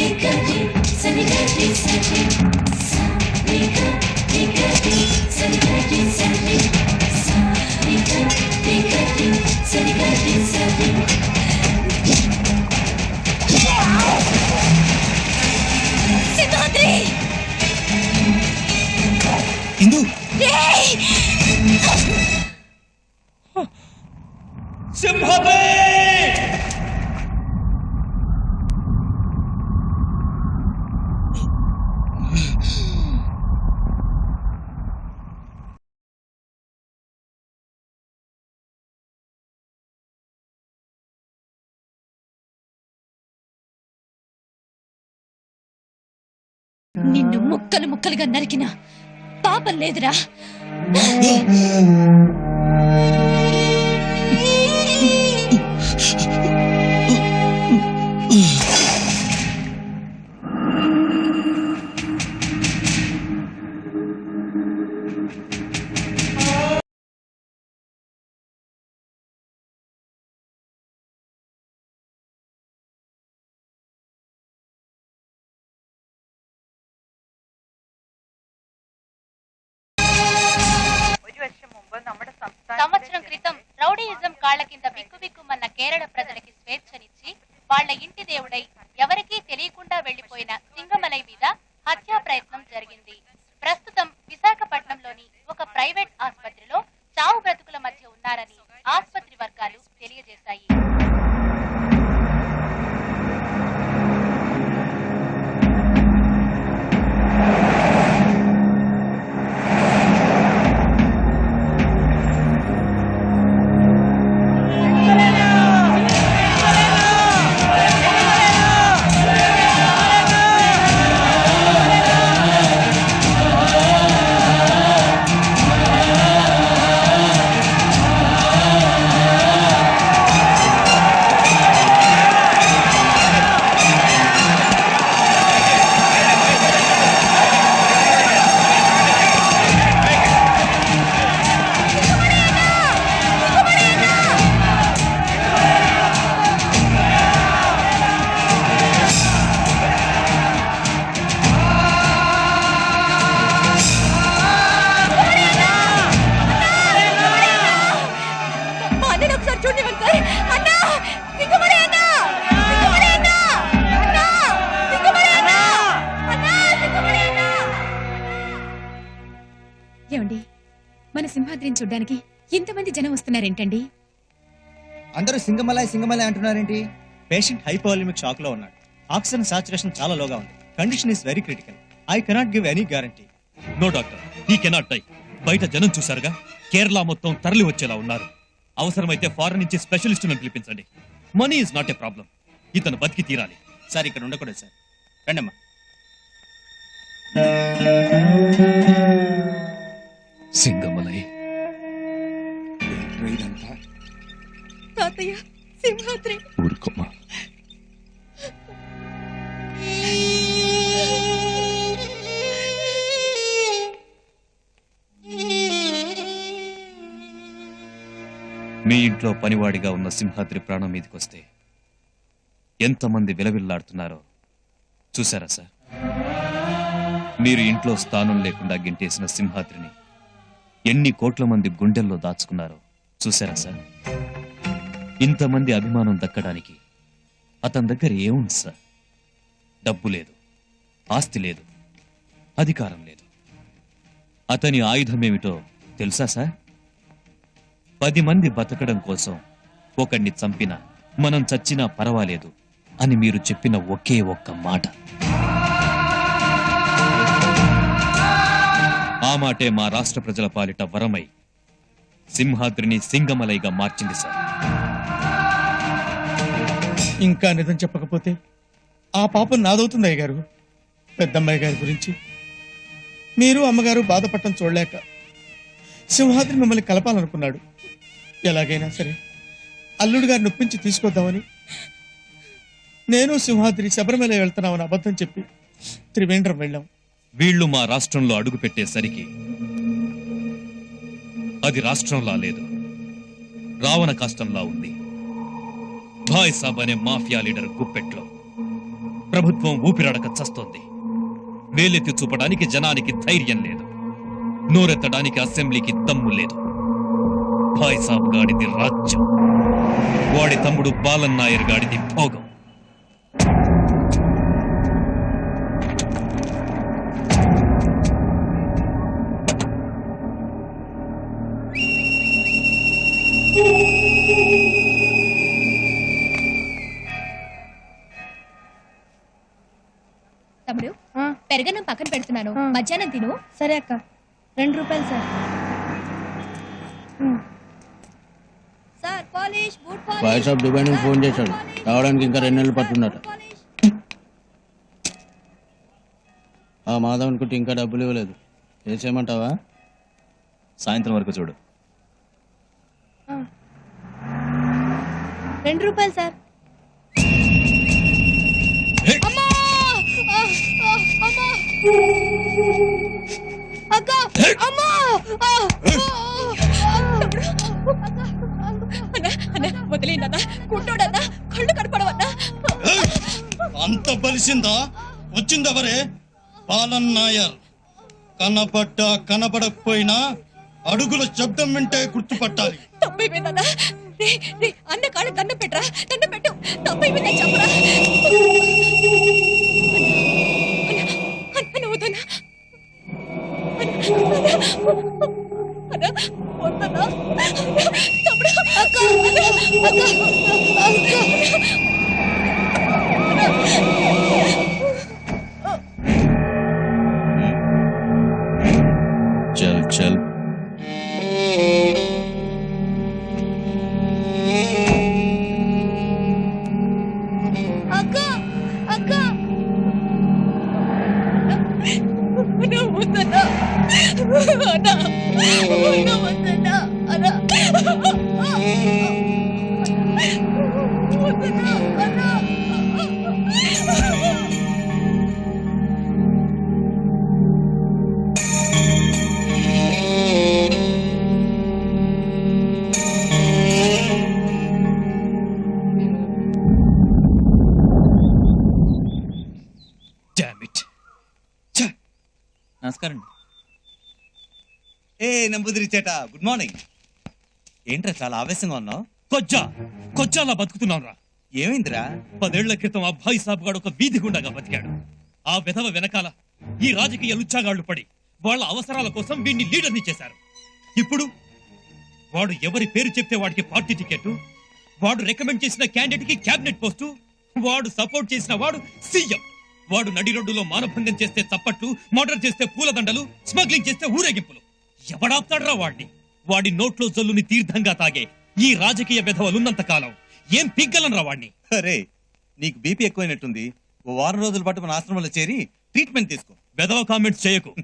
సింహాద్రి నిన్ను ముక్కలు ముక్కలుగా నరికిన పాపం లేదురా. సంవత్సరం క్రితం రౌడీయిజం కాళ్ళ కింద బిక్కుబిక్కుమన్న కేరళ ప్రజలకి స్వేచ్ఛనిచ్చి వాళ్ళ ఇంటి దేవుడై ఎవరికీ తెలియకుండా వెళ్ళిపోయిన సింహాద్రిని చూడ్డానికి ఇంతమంది జనం వస్తున్నారేంటండి? అందరూ సింగమలై సింగమలై అంటున్నారేంటి? పేషెంట్ హైపోలిమిక్ షాక్లో ఉన్నాడు. ఆక్సిజన్ సాచురేషన్ చాలా లోగా ఉంది. Condition is very critical. I cannot give any guarantee. No doctor he cannot die. బయట జనం చూసారుగా కేరళ మొత్తం తరలి వచ్చేలా ఉన్నారు. అవసరమైతే ఫారెన్ నుంచి స్పెషలిస్టులను పిలిపించండి. Money is not a problem. ఇతను బతికి తీరాలి. సార్ ఇక్కడ ఉండకూడదు సార్. రండమ్మా. సింగమలై. తాతయ్య సింహాద్రి. ఊరుకోమా మీ ఇంట్లో పనివాడిగా ఉన్న సింహాద్రి ప్రాణం మీదకొస్తే ఎంతమంది విలవిల్లాడుతున్నారో చూసారా సార్? మీరు ఇంట్లో స్థానం లేకుండా గింటేసిన సింహాద్రిని ఎన్ని కోట్ల మంది గుండెల్లో దాచుకున్నారో చూసారా సార్? ఇంతమంది అభిమానం దక్కడానికి అతని దగ్గర ఏముంది సార్? డబ్బు లేదు ఆస్తి లేదు అధికారం లేదు. అతని ఆయుధమేమిటో తెలుసా సార్? పది మంది బతకడం కోసం ఒకడిని చంపినా మనం చచ్చినా పర్వాలేదు అని మీరు చెప్పిన ఒకే ఒక్క మాట. ఆ మాటే మా రాష్ట్ర ప్రజల పాలిట వరమై సింహాద్రిని సింగమలైగా మార్చింది సార్. ఇంకా నిజం చెప్పకపోతే ఆ పాపం నాదవుతుంది అయ్యగారు. పెద్దమ్మాయి గారి గురించి. మీరు అమ్మగారు బాధపడటం చూడలేక సింహాద్రి మిమ్మల్ని కలపాలనుకున్నాడు. ఎలాగైనా సరే అల్లుడు గారిని నొప్పించి తీసుకొద్దామని. నేను సింహాద్రి శబరిమల వెళ్తున్నామని అబద్ధం చెప్పి త్రివేంద్రం వెళ్ళాం. వీళ్ళు మా రాష్ట్రంలో అడుగుపెట్టేసరికి అది రాష్ట్రంలా లేదు. రావణ కష్టంలా ఉంది. భాయ్ సాబ్ అనే మాఫియా లీడర్ గుప్పెట్లో ప్రభుత్వం ఊపిరాడక చస్తోంది. వేలెత్తి చూపడానికి జనానికి ధైర్యం లేదు. నోరెత్తడానికి అసెంబ్లీకి దమ్ము లేదు. భాయ్ సాబ్ గాడిది రాజ్యం. వాడి తమ్ముడు బాలన్ నాయర్ గాడిది భోగం. ఆ, పెరగన్నం పక్కన పెడుతున్నాను. ఆ. మధ్యాహ్నం తిను. సరే అక్క. రెండు రూపాయలు sir. Um. Sir polish boot polish boy సాబ్ దుబాయ్ నుంచి ఫోన్ చేశాడు. రావడానికి ఇంకా రెండు నెలలు పట్టుందట పాలిష్ ఆ మాధవ్ అనుకుంటే ఇంకా డబ్బులు ఇవ్వలేదు. చేసేయమంటావా సాయంత్రం వరకు చూడు. రెండు రూపాయలు సార్. అక్క అమ్మా! కుంటోడన్నా కళ్ళు కనపడవన్నా. అంత బలిసిందా? వచ్చిందెవరే బాలన్ నాయర్ కనపడ్డా కనపడకపోయినా అడుగుల శబ్దం వింటే గుర్తుపట్టాలి. తప్పైపోయిందన్నా అన్న. కాళ్ళు దండం పెట్టరా? దండం పెట్టు. తప్పైపోయిందని చెప్పరా? నమస్కారం ఏ నంబుదిరి చేట గుడ్ మార్నింగ్. ఏంట్రా చాలా ఆవేశంగా ఉన్నావు? కొజ్జా కొజ్జాలా బతుకుతున్నావురా. ఏమైందిరా? పదేళ్ళ క్రితం అబ్బాయి భాయ్ సాబ్ గాడు ఒక వీధి గుండాగా బతికాడు. ఆ విధవ వెనకాల ఈ రాజకీయ లుచ్చాగాళ్ళు పడి వాళ్ళ అవసరాల కోసం వీడిని లీడర్ని చేశారు. ఇప్పుడు వాడు ఎవరి పేరు చెప్తే వాడికి పార్టీ టికెట్? వాడు రికమెండ్ చేసిన క్యాండిడేట్కి క్యాబినెట్ పోస్టు? వాడు సపోర్ట్ చేసిన వాడు సీఎం. వాడు నడి రోడ్డులో మానభంగం చేస్తే చప్పట్లు మర్డర్ చేస్తే పూలదండలు స్మగ్లింగ్ చేస్తే ఊరేగింపులు. ఎవడాపుతాడ్రా వాడిని? వాడి నోట్లో జల్లుని తీర్థంగా తాగే ఈ రాజకీయ విధవలున్నంత కాలం ఏం పిగ్గలనరా వాడిని? అరే నీకు బీపీ ఎక్కువైనట్టుంది. ఓ వారం రోజుల పాటు మన ఆశ్రమంలో చేరి ట్రీట్మెంట్ తీసుకో. వెధవ కామెంట్స్ చేయకు.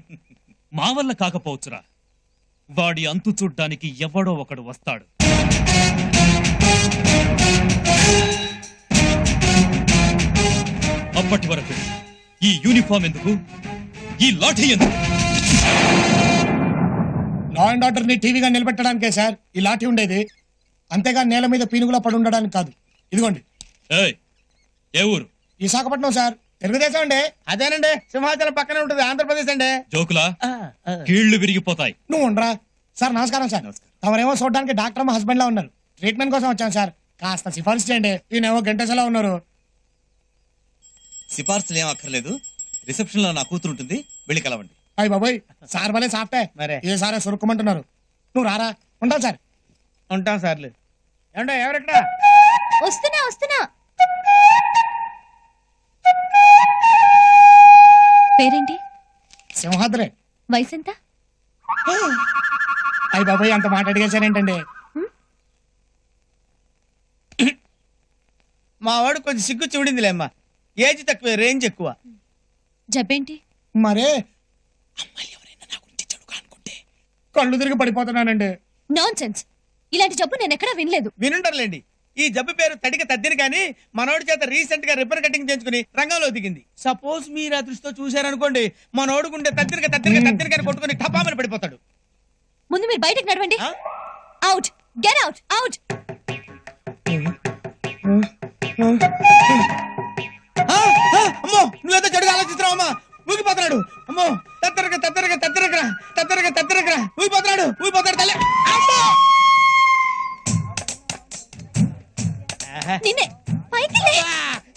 మా వల్ల కాకపోవచ్చురా. వాడి అంతు చూడ్డానికి ఎవడో ఒకడు వస్తాడు. అప్పటి వరకు ఈ యూనిఫామ్ ఎందుకు? ఈ లాఠీ ఎందుకు? లా అండ్ ఆర్డర్ని టీవీగా నిలబెట్టడానికే సార్. ఈ లాఠీ ఉండేది. అంతేగా నేల మీద పీనుగులా పడి ఉండడానికి కాదు. ఇదిగోండి. ఏయ్ ఏ ఊరు? విశాఖపట్నం సార్. తెలుగుదేశం అండి. అదేనండి. సింహాచలం పక్కనే ఉంటుంది. ఆంధ్రప్రదేశ్ అండి. జోకులా? కీళ్ళు విరిగిపోతాయి. నువ్వు ఉండరా? సార్ నమస్కారం సార్. నమస్కారం. తమరేమో చూడడానికి డాక్టర్ మా హస్బెండ్ లా ఉన్నారు. ట్రీట్మెంట్ కోసం వచ్చాను సార్. కాస్త సిఫార్సు చేయండి. ఈయనేమో గంటసలా ఉన్నారు. సిఫార్సులు ఏం అక్కర్లేదు రిసెప్షన్లో నా కూతురు ఉంటుంది. వెళ్ళి కలవండి. అయ్యి బాబాయ్ సార్ భలే సాఫ్టే. మరే. ఏ సారే సురుక్కుమంటున్నారు. నువ్వు రారా? ఉంటాను సార్. ఉంటాం సార్లు ఏమంటే ఎవరెక్కడ? వస్తున్నా వస్తున్నా. పేరేంటి? సింహాద్రే. వయసు ఎంత అయ్యి బాబాయ్ అంత మాట అడిగేశారేంటండి? మా వాడు కొంచెం సిగ్గు చూడిందిలేమ్మా ఏజ్ తక్కువ రేంజ్ ఎక్కువ. జబ్బేంటి? మరే కళ్ళు తిరిగి పడిపోతున్నానండి. నాన్ సెన్స్ ఇలాంటి జబ్బు నేను ఎక్కడా వినలేదు. వినుండర్లేండి. ఈ జబ్బు పేరు తడిక తద్దిని కానీ మనోడి చేత రీసెంట్గా రిబ్బన్ కటింగ్ చేయించుకుని రంగంలో దిగింది. సపోజ్ మీరు ఆ దృష్టితో చూశారనుకోండి మనోడు గుండె తద్దినక తద్దినక తద్దినక కొట్టుకుని టపామని పడిపోతాడు. ముందు మీరు బయటకు నడవండి. ఆ? అవుట్ గెట్ అవుట్ అవుట్ ఊగిపోతున్నాడు. అమ్మో తత్తరక తత్తరక తత్తరక తత్తరక తత్తరక ఊగిపోతున్నాడు ఊగిపోతాడు తల్లి. అమ్మో! నిన్నే. పైకి లే. ఆ,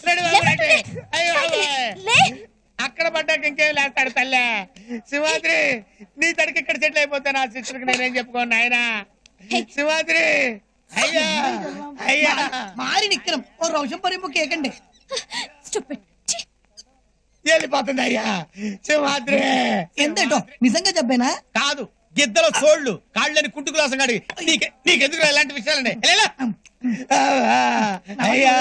రెడీ బాబు, లేవండి. రెడీ. అయ్యో, పైకి లే. అయ్యో. లే. అక్కడ పడ్డాక ఇంకేం లేస్తాడు తల్లే. సింహాద్రి నీ తడికి ఇక్కడ సెటిల్ అయిపోతే నా సిస్టర్కి నేనేం చెప్పుకోను ఆయన సింహాద్రి అయ్యా అయ్యా. మారి నిక్కరం. ఓ రోషం పరింపు కేకండి. వెళ్ళిపోతుంది అయ్యా సింహాద్రి ఎంతేటో నిజంగా చెప్పేనా? కాదు గిద్దల సోళ్ళు కాళ్ళని కుంటుకు లాసం కాడి నీకే నీకెందుకు ఇలాంటి విషయాలండి? అయ్యా.